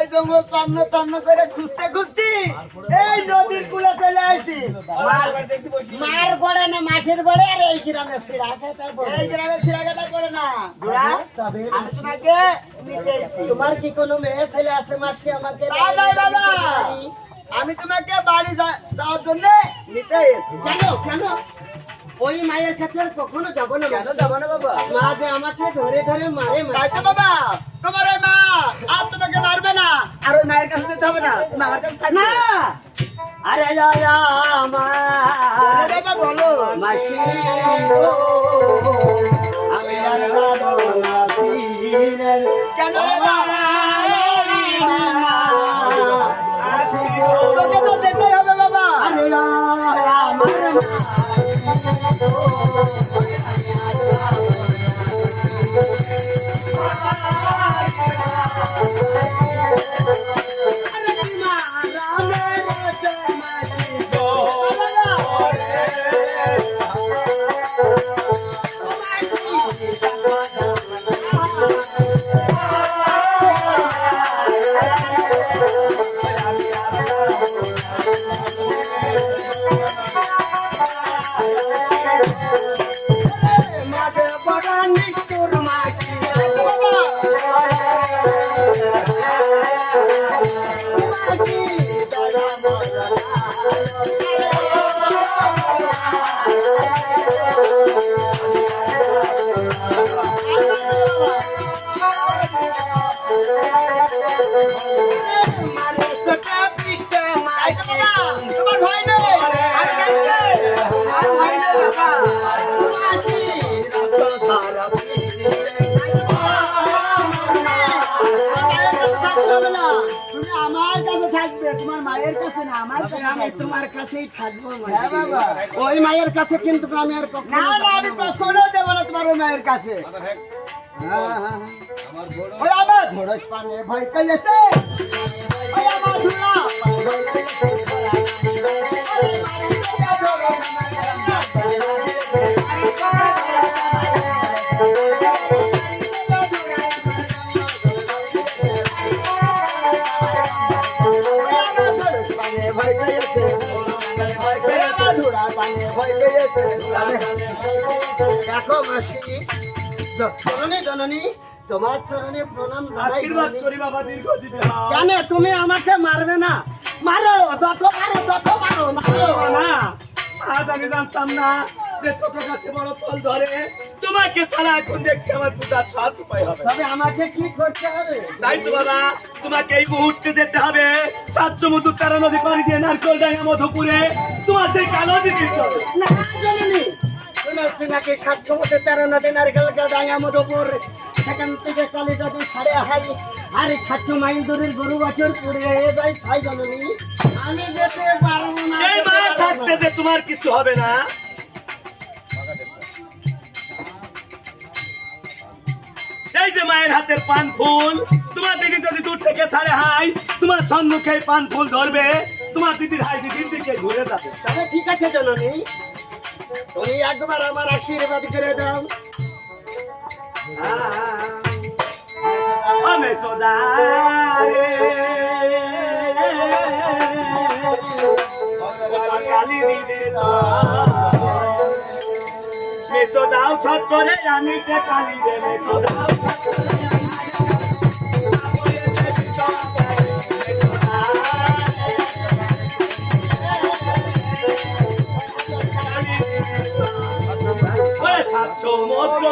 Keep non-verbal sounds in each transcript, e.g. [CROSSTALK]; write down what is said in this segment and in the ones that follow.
ওই জঙ্গল তন্ন তন্ন করে খুঁজতে খুঁজতে এই নদীর কূলে চলে আসি মার গড়ে না মাসের গড়ে আর এই গ্রামে এই গ্রামে না। ঘোড়া তবে আমি তোমাকে নিতে এসেছি তোমার কি কোনো মেয়ে ছেলে আছে মাসি? আমাকে না, না? আমি তোমাকে বাড়ি যাওয়ার জন্য নিতে এসেছি কেন কেন? ওই মায়ের কাছে কখনো যাব না কেন যাব না বাবা? মা যে আমাকে ধরে ধরে মারে মারে। বাবা তোমার মা আর তোমাকে মারবে না আর ওই মায়ের কাছে যেতে হবে না আরে লালা আমার বাবা বলো। মাসি আমি আর যাব না কেন বাবা? তোকে তো যেতেই হবে বাবা। আরে লালা আমার তুমি আমার কাছে থাকবে তোমার মায়ের কাছে না আমার কাছে আমি তোমার কাছেই থাকব হ্যাঁ বাবা। ওই মায়ের কাছে কিন্তু আমি আর কখনো না না আমি কখনো দেবো না তোমার ওই মায়ের কাছে। হ্যাঁ, হ্যাঁ। ওই আমার ঘোড়স পানে ভয় পেয়েছে। ওই আমার ধুলা মাসি। জননী জননী তোমার চরণে প্রণাম জানাই কেন তুমি আমাকে মারবে না। মারো যত মারো তত মারো মারো। না আজ আমি জানতাম না যে ছোট গাছে বড় ফল ধরে। তোমাকে ছাড়া এখন দেখছি আমার পূজার সাত উপায় হবে। তবে আমাকে কি করতে হবে? তাই তো বাবা তোমাকে এই মুহূর্তে যেতে হবে। সাত সমুদ্র তারা নদী পানি দিয়ে নারকল ডাঙ্গা মধুপুরে। তোমার সেই কালো চলে না জননী। নাকি সাতশো মধ্যে তেরো নদী ডাঙ্গা মধুপুর সেখান থেকে সাড়ে হাই। আর সাতশো মাইল দূরের গরু বছর জননী। আমি যেতে পারব না থাকতে যে তোমার কিছু হবে না। এই যে মায়ের হাতের পান ফুল তোমার দিদি যদি দূর থেকে ছাড়ে হাই তোমার সম্মুখে এই পান ফুল ধরবে তোমার দিদির হাই দিদির দিকে ঘুরে যাবে। তবে ঠিক আছে জননী। তুমি একবার আমার আশীর্বাদ করে দাও। আমি সোজা রে। কালী দিদির মেসো দাও ছত্তরে, আমি কালী রে মেসো মত্র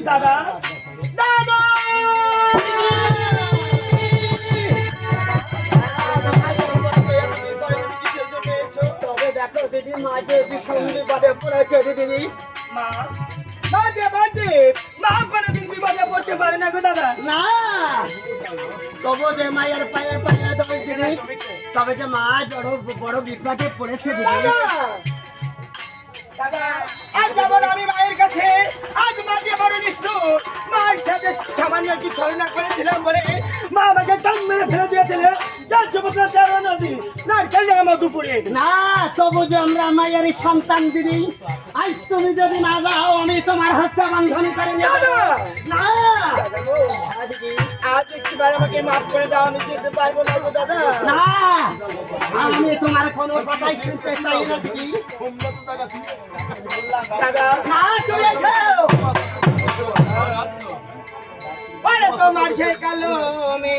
দাদা! যে মায়ের পায়ে পায়ে দোষ দিদি তবে যে মা বড় বড় বিপদে পড়েছে দিদি আজ যাব আমি মায়ের কাছে। আজ মাকে বড় নিষ্ঠুর মার সাথে সামান্য একটু করেছিলাম বলে মা আমাকে দম মেরে ফেলে দিয়েছিল। যার চমৎকার তেরো নদী নারকেল ডাঙা দুপুরে। না তবু যে আমরা মায়ের সন্তান দিদি আজ তুমি যদি না যাও আমি তোমার হত্যা বন্ধন করে না একটিবার আমাকে মাফ করে দাও আমি যেতে পারব না গো দাদা। না আমি তোমার কোনো কথাই শুনতে চাই না দিদি। দাদা না চলে এসো। পরে তোমার সে কালো মে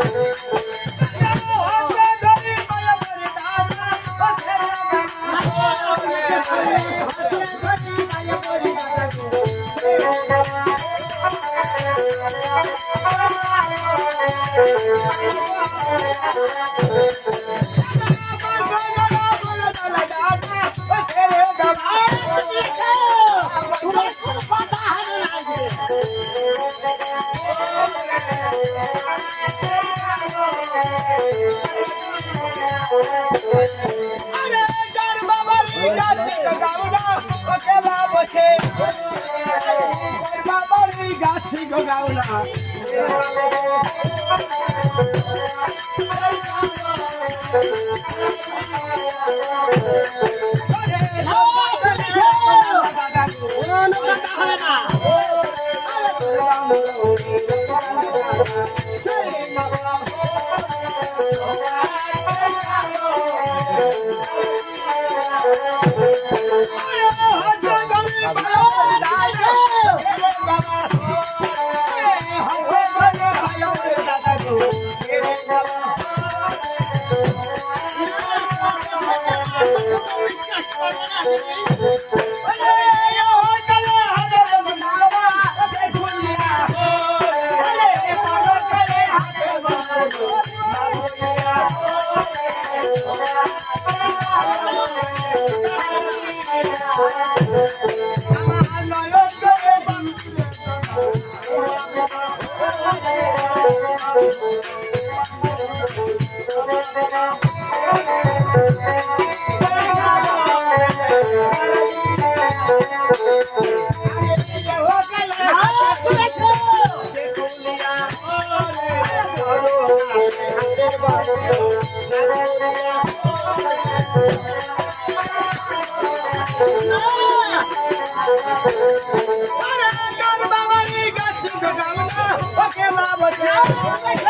আরে [LAUGHS] কোনো আরে